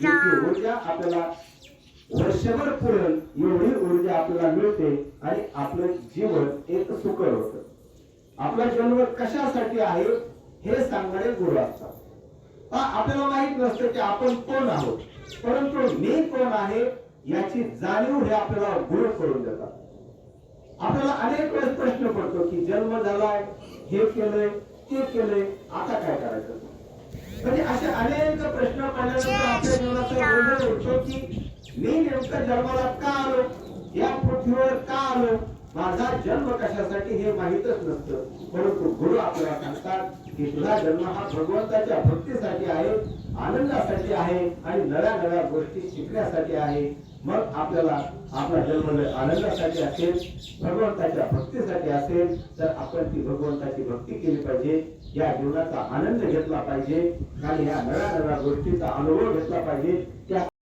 जितकी ऊर्जा आपल्याला वर्षभर पुरण एवढी ऊर्जा आपल्याला मिळते आणि आपलं जीवन एक सुकर होत. आपला जन्म कशासाठी आहे हे सांगणारे गुरु असतात. आपल्याला माहीत नसतं की आपण कोण आहोत परंतु मी कोण आहे याची जाणीव हे आपल्याला गुरु करून देतात. आपल्याला अनेक वेळेस प्रश्न पडतो की जन्म झालाय हे केलंय ते केलंय आता काय करायचं? म्हणजे असे अनेक प्रश्न पडल्यानंतर की मी नेमकं जन्माला का आलो या पृथ्वीवर का आलो माझा जन्म कशासाठी हे माहीतच नसतं. परंतु गुरु आपल्याला सांगतात की तुझा जन्म हा भगवंताच्या भक्तीसाठी आहे आनंदासाठी आहे आणि नव्या नव्या गोष्टी शिकण्यासाठी आहे. मग आपल्याला आपला जन्म आनंदासाठी असेल भगवंताच्या भक्तीसाठी असेल तर आपण ती भगवंताची भक्ती केली पाहिजे. या जीवनाचा आनंद घेतला पाहिजे आणि या नव्या नव्या गोष्टीचा अनुभव घेतला पाहिजे. त्या